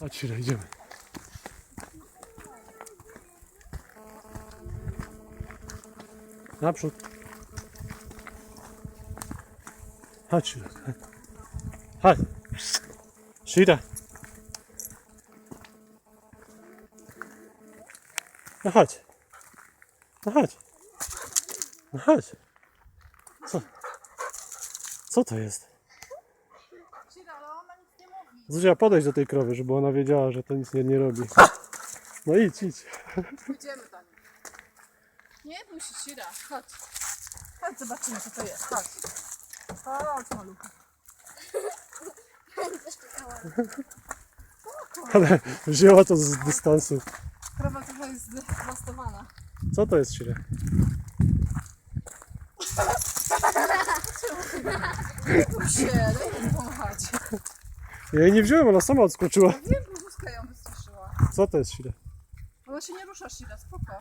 Chodź, Sira, idziemy. Naprzód. Chodź, Sira. Chodź. Sira. No chodź. No chodź. No chodź. Co? Co to jest? Sira, ale ona nic nie mówi. Zuzia, podejdź do tej krowy, żeby ona wiedziała, że to nic nie, nie robi. No idź, idź. Pójdziemy niej. Nie bój się. Chodź. Chodź, zobaczymy, co to jest. Chodź. Chodź, malucha. Ale wzięła to z dystansu. Krowa trochę jest zdewastowana. Co to jest, Sire? Bój się, daj mi. Ja jej nie wziąłem, ona sama odskoczyła. Wiem, bo ją wystraszyła. Co to jest, Sire? Ona się nie rusza, Sira, spoko.